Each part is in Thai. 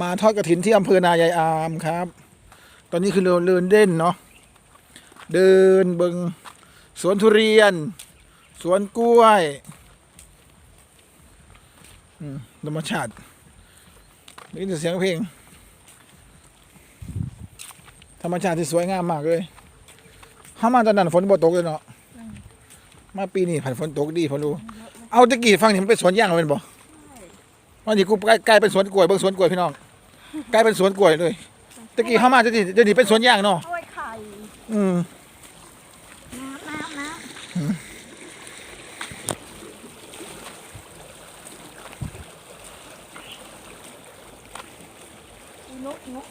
มาทอดกระถินที่อำเภอนายายอามครับ ตอนนี้คือเราเดินเด่นเนาะ เดินเบิงสวนทุเรียน สวนกล้วยอืมธรรมชาตินี่แต่เสียงเพลง ธรรมชาติที่สวยงามมากเลยห้ามาตอนนั้นฝนบ่ตกเลยเนาะ มาปีนี้ผ่านฝนตกดีพอรู้ เอาตะกี้ฟังนี่มันเป็นสวนยางเลยเป็นบ่วันนี้กูกลายกลายเป็นสวนกล้วยเบิ่งสวนกล้วยพี่น้อง กลายเป็นสวนกล้วยเลยตะกี้เข้ามาจะนี่จะนี่เป็นสวนยางเนาะกล้วยไข่อืมน้ำน้ำน้ำนกนก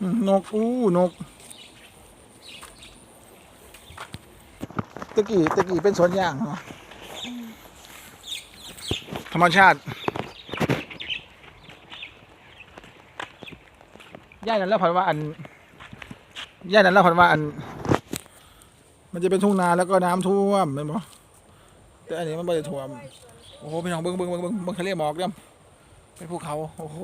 อืมนกอู้นกตะกี้ตะกี้เป็นสวนยางเนาะธรรมชาติ ย่านั้นแล้วพันว่าอันย่านั้นแล้วพันว่าอัน มันจะเป็นทุ่งนาแล้วก็น้ำท่วมไหมหมอแต่อันนี้มันไม่ได้ท่วม โอ้โหพี่น้องเบิ้งเบิ้งเบิ้งเบิ้งเบิ้งทะเลหมอกเนี่ยเป็นภูเขาโอ้โห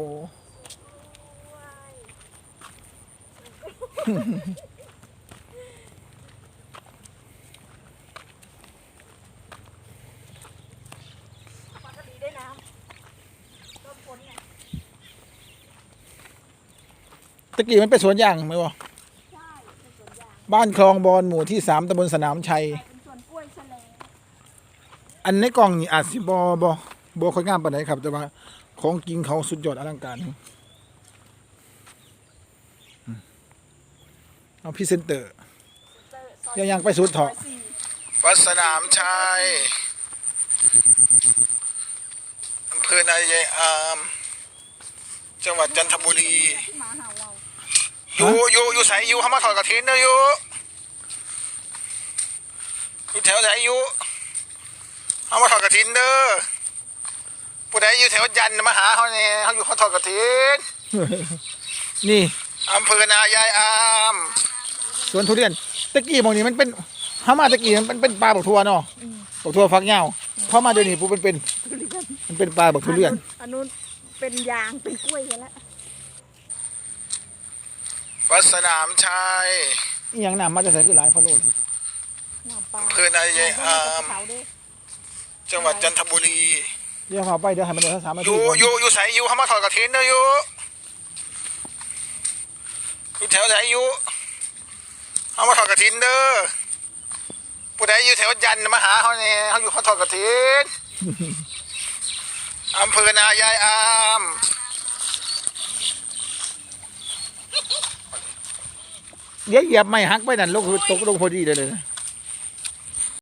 ปลากระดีได้น้ำต้นฝนเนี่ย ตะกี้มันเป็นสวนยางไหมบ่ใช่เป็นสวนยางบ้านคลองบอนหมู่ที่สามตำบลสนามชัย เป็นสวนกล้วยแฉลงอันในกล่องนี่อาจสิบอบอบอค่อยงามปานไหนครับ แต่ว่า ของจริงเขาสุดยอดอลังการอืมเอาพรี่เซนเตอร์ยังยังไปสุดเถาะซยสี่วัดสนามชัยอำเภอนายายอาม จังหวัดจันทบุรี ที่หมาเห่าเรา อยู่อยู่อยู่ใสอยู่เขามาถอดกระถินเด้ออยู่อยู่แถวไหนอยู่เขามาถอดกระถินเด้อผู้ใดอยู่แถวจันทร์มาหาเขาเนี่ยเขาอยู่เขาถอดกระถินนี่อำเภอนายายอามสวนทุเรียนตะกี้หมองนี้มันเป็นเขามาตะกี้มันเป็นเป็นปลาบักทัวเนาะบักทัวฟักเหย้าพอมาเดี๋ยวนี้ปุ๊บมันเป็นทุเรียนมันเป็นปลาบักทุเรียนอันนู้นเป็นยางเป็นกล้วยกันแล้ว วัดสนามชัยนี่ยังนำมาจะใส่คือหลายพอโลดน้ำปลาอำเภอนายายอามเขาด้วยจังหวัดจันทบุรีเดี๋ยวพาไปเดี๋ยวให้มันเดินสักสามนาทีอยู่อยู่อยู่ใสอยู่เขามาถอดกระถินเด้ออยู่อยู่แถวไหนอยู่เขามาถอดกระถินเด้อผู้ใดอยู่แถวจันทร์มาหาเขาเนี่ยเขาอยู่เขาถอดกระถินอำเภอนายายอาม เดี๋ยวเหยียบไม่หักไปนั่นลงตกลงพอดีเลยเลยนะ